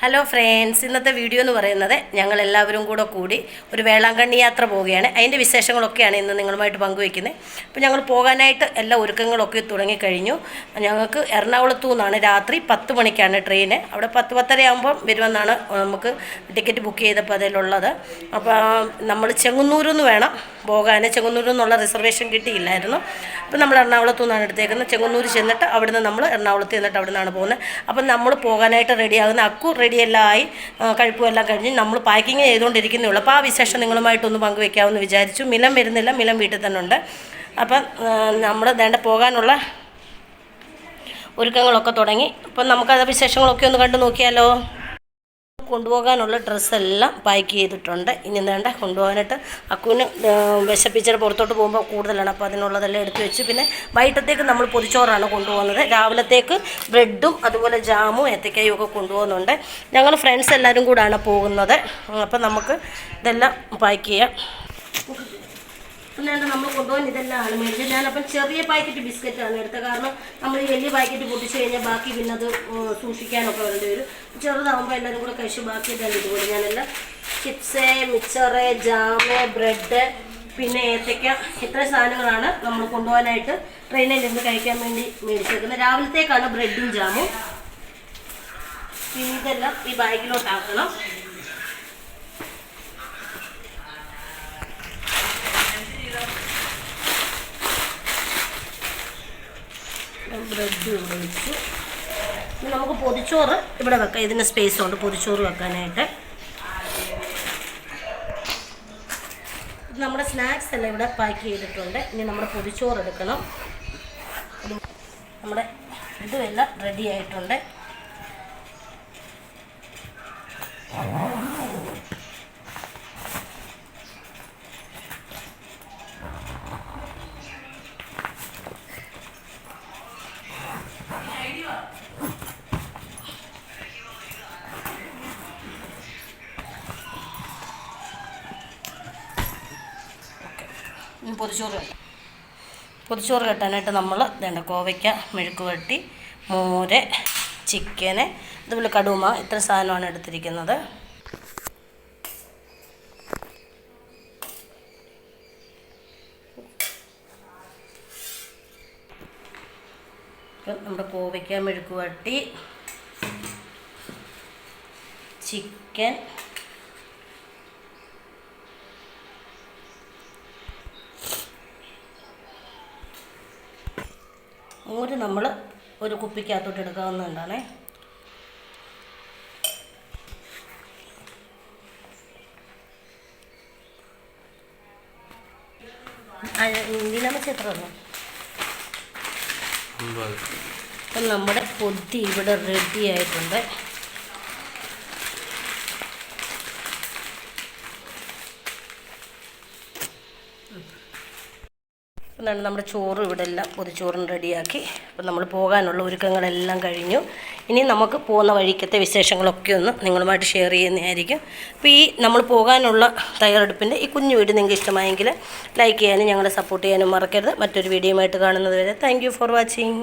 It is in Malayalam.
ഹലോ ഫ്രണ്ട്സ് ഇന്നത്തെ വീഡിയോ എന്ന് പറയുന്നത് ഞങ്ങൾ എല്ലാവരും കൂടെ കൂടി ഒരു വേളാങ്കണ്ണി യാത്ര പോവുകയാണ്. അതിന്റെ വിശേഷങ്ങളൊക്കെയാണ് ഇന്ന് നിങ്ങളുമായിട്ട് പങ്കുവയ്ക്കുന്നത്. അപ്പോൾ ഞങ്ങൾ പോകാനായിട്ട് എല്ലാ ഒരുക്കങ്ങളൊക്കെ തുടങ്ങിക്കഴിഞ്ഞു. ഞങ്ങൾക്ക് എറണാകുളത്തു നിന്നാണ് രാത്രി പത്ത് മണിക്കാണ് ട്രെയിന് അവിടെ പത്ത് പത്തര ആകുമ്പോൾ വരുമെന്നാണ് നമുക്ക് ടിക്കറ്റ് ബുക്ക് ചെയ്തപ്പോൾ അതിലുള്ളത്. അപ്പോൾ നമ്മൾ ചെങ്ങന്നൂരിൽ നിന്ന് വേണം പോകാൻ. ചെങ്ങന്നൂരിൽ നിന്നുള്ള റിസർവേഷൻ കിട്ടിയില്ലായിരുന്നു. അപ്പോൾ നമ്മൾ എറണാകുളത്തു നിന്നാണ് എടുത്തേക്കുന്നത്. ചെങ്ങന്നൂർ ചെന്നിട്ട് അവിടുന്ന് നമ്മൾ എറണാകുളത്ത് ചെന്നിട്ട് അവിടെ നിന്നാണ് പോകുന്നത്. അപ്പം നമ്മൾ പോകാനായിട്ട് റെഡിയാകുന്ന അക്കു റെഡിയെല്ലാം ആയി കഴിപ്പുമെല്ലാം കഴിഞ്ഞ് നമ്മൾ പാക്കിങ് ചെയ്തുകൊണ്ടിരിക്കുന്നേ ഉള്ളൂ അപ്പോൾ ആ വിശേഷം നിങ്ങളുമായിട്ടൊന്ന് പങ്കുവെക്കാമെന്ന് വിചാരിച്ചു. മിലം വരുന്നില്ല മിലം വീട്ടിൽ തന്നെ ഉണ്ട്. അപ്പം നമ്മൾ വേണ്ട പോകാനുള്ള ഒരുക്കങ്ങളൊക്കെ തുടങ്ങി. അപ്പം നമുക്കത് വിശേഷങ്ങളൊക്കെ ഒന്ന് കണ്ടു നോക്കിയാലോ? കൊണ്ടുപോകാനുള്ള ഡ്രസ്സെല്ലാം പാക്ക് ചെയ്തിട്ടുണ്ട്. ഇനി വേണ്ട കൊണ്ടുപോകാനായിട്ട് അക്കുവിന് വിശപ്പിച്ചിട്ട് പുറത്തോട്ട് പോകുമ്പോൾ കൂടുതലാണ്. അപ്പോൾ അതിനുള്ളതെല്ലാം എടുത്തു വെച്ച് പിന്നെ വൈകിട്ടത്തേക്ക് നമ്മൾ പൊതിച്ചോറാണ് കൊണ്ടുപോകുന്നത്. രാവിലത്തേക്ക് ബ്രെഡും അതുപോലെ ജാമും ഏത്തക്കയും ഒക്കെ കൊണ്ടുപോകുന്നുണ്ട്. ഞങ്ങൾ ഫ്രണ്ട്സ് എല്ലാവരും കൂടാണ് പോകുന്നത്. അപ്പം നമുക്ക് ഇതെല്ലാം പാക്ക് ചെയ്യാം. പിന്നെ നമ്മൾ കൊണ്ടുപോകാൻ ഇതെല്ലാം മേടിച്ചത് ഞാനപ്പം ചെറിയ പാക്കറ്റ് ബിസ്ക്കറ്റ് ആണ് എടുത്തത്. കാരണം നമ്മൾ വലിയ പാക്കറ്റ് പൊട്ടിച്ച് കഴിഞ്ഞാൽ ബാക്കി പിന്നെ അത് സൂക്ഷിക്കാനൊക്കെ വേണ്ടി വരും. ചെറുതാകുമ്പോൾ എല്ലാവരും കൂടെ കഴിച്ച് ബാക്കി തന്നെ ഇതുപോലെ ഞാനെല്ലാം ചിപ്സ് മിച്ചറ് ജാമ് ബ്രെഡ് പിന്നെ ഏത്തയ്ക്ക ഇത്ര സാധനങ്ങളാണ് നമ്മൾ കൊണ്ടുപോകാനായിട്ട് ട്രെയിനിൽ നിന്ന് കഴിക്കാൻ വേണ്ടി മേടിച്ചേക്കുന്നത്. രാവിലത്തേക്കാണ് ബ്രെഡും ജാമും. പിന്നെ ഇതെല്ലാം ഈ ബാഗിലോട്ടാക്കണം. ബ്രെഡ് ഇവിടെ വെച്ചു. ഇനി നമുക്ക് പൊതിച്ചോറ് ഇവിടെ വെക്കാം. ഇതിന് സ്പേസ് ഉണ്ട് പൊതിച്ചോറ് വെക്കാനായിട്ട്. നമ്മുടെ സ്നാക്സ് എല്ലാം ഇവിടെ പാക്ക് ചെയ്തിട്ടുണ്ട്. ഇനി നമ്മുടെ പൊതിച്ചോറ് എടുക്കണം. നമ്മുടെ ഇതുമെല്ലാം റെഡി ആയിട്ടുണ്ട്. പൊതിച്ചോറ് പൊതിച്ചോറ് കെട്ടാനായിട്ട് നമ്മൾ വേണ്ട കോവയ്ക്ക മെഴുക്ക് വരട്ടി മോര് ചിക്കന് അതുപോലെ കടുമ ഇത്ര സാധനമാണ് എടുത്തിരിക്കുന്നത്. ഇപ്പം നമ്മുടെ കോവയ്ക്ക മെഴുക്ക് വട്ടി ചിക്കൻ. മോര് നമ്മൾ ഒരു കുപ്പിക്കകത്തോട്ട് എടുക്കാവുന്നതുകൊണ്ടാണേ. ദിനമച്ച എത്ര അപ്പം നമ്മുടെ പൊതി ഇവിടെ റെഡി ആയിട്ടുണ്ട്. എന്നാണ് നമ്മുടെ ചോറ് ഇവിടെ എല്ലാം പൊതിച്ചോറും റെഡിയാക്കി അപ്പം നമ്മൾ പോകാനുള്ള ഒരുക്കങ്ങളെല്ലാം കഴിഞ്ഞു. ഇനി നമുക്ക് പോകുന്ന വഴിക്കത്തെ വിശേഷങ്ങളൊക്കെ ഒന്ന് നിങ്ങളുമായിട്ട് ഷെയർ ചെയ്യുന്നതായിരിക്കും. അപ്പോൾ ഈ നമ്മൾ പോകാനുള്ള തയ്യാറെടുപ്പിന്റെ ഈ കുഞ്ഞു വീട് നിങ്ങൾക്ക് ഇഷ്ടമായെങ്കിൽ ലൈക്ക് ചെയ്യാനും ഞങ്ങളെ സപ്പോർട്ട് ചെയ്യാനും മറക്കരുത്. മറ്റൊരു വീഡിയോയുമായിട്ട് കാണുന്നത് വരെ താങ്ക് ഫോർ വാച്ചിങ്